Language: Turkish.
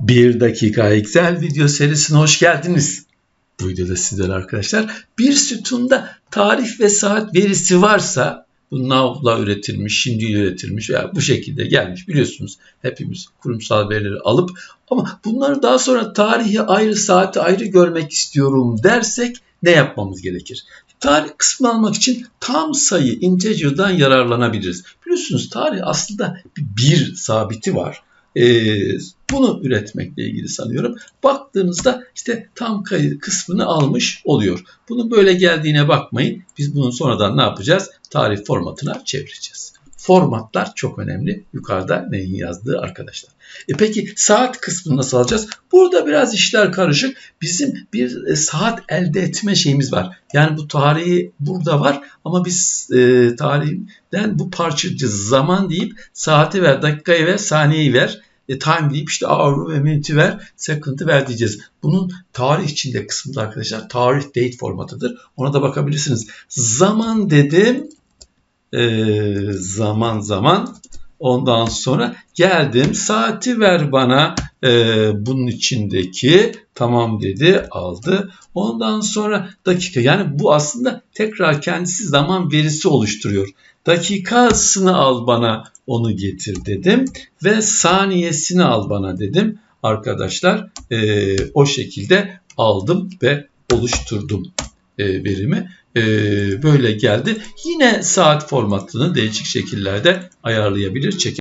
1 dakika Excel video serisine hoş geldiniz. Bu videoda sizler arkadaşlar bir sütunda tarih ve saat verisi varsa bu now'la üretilmiş, şimdi üretilmiş veya bu şekilde gelmiş biliyorsunuz. Hepimiz kurumsal verileri alıp ama bunları daha sonra tarihi ayrı, saati ayrı görmek istiyorum dersek ne yapmamız gerekir? Tarih kısmını almak için tam sayı integer'dan yararlanabiliriz. Biliyorsunuz tarih aslında bir sabiti var. Ee, bunu üretmekle ilgili sanıyorum. Baktığınızda işte tam kısmını almış oluyor. Bunun böyle geldiğine bakmayın. Biz bunun sonradan ne yapacağız? Tarih formatına çevireceğiz. Formatlar çok önemli. Yukarıda neyin yazdığı arkadaşlar. E peki saat kısmını nasıl alacağız? Burada biraz işler karışık. Bizim bir e, saat elde etme şeyimiz var. Yani bu tarihi burada var ama biz e, tarihten bu parçacı zaman deyip saati ver, dakikayı ver, saniyeyi ver e, time deyip işte hour ve minute'i ver, second'ı ver diyeceğiz. Bunun tarih içinde kısmında arkadaşlar tarih date formatıdır. Ona da bakabilirsiniz. Zaman dedim. E, zaman zaman. Ondan sonra geldim saati ver bana e, bunun içindeki tamam dedi aldı. Ondan sonra dakika yani bu aslında tekrar kendisi zaman verisi oluşturuyor. Dakikasını al bana onu getir dedim ve saniyesini al bana dedim. Arkadaşlar e, o şekilde aldım ve oluşturdum verimi. E, böyle geldi. Yine saat formatını değişik şekillerde ayarlayabilir, çekebilir.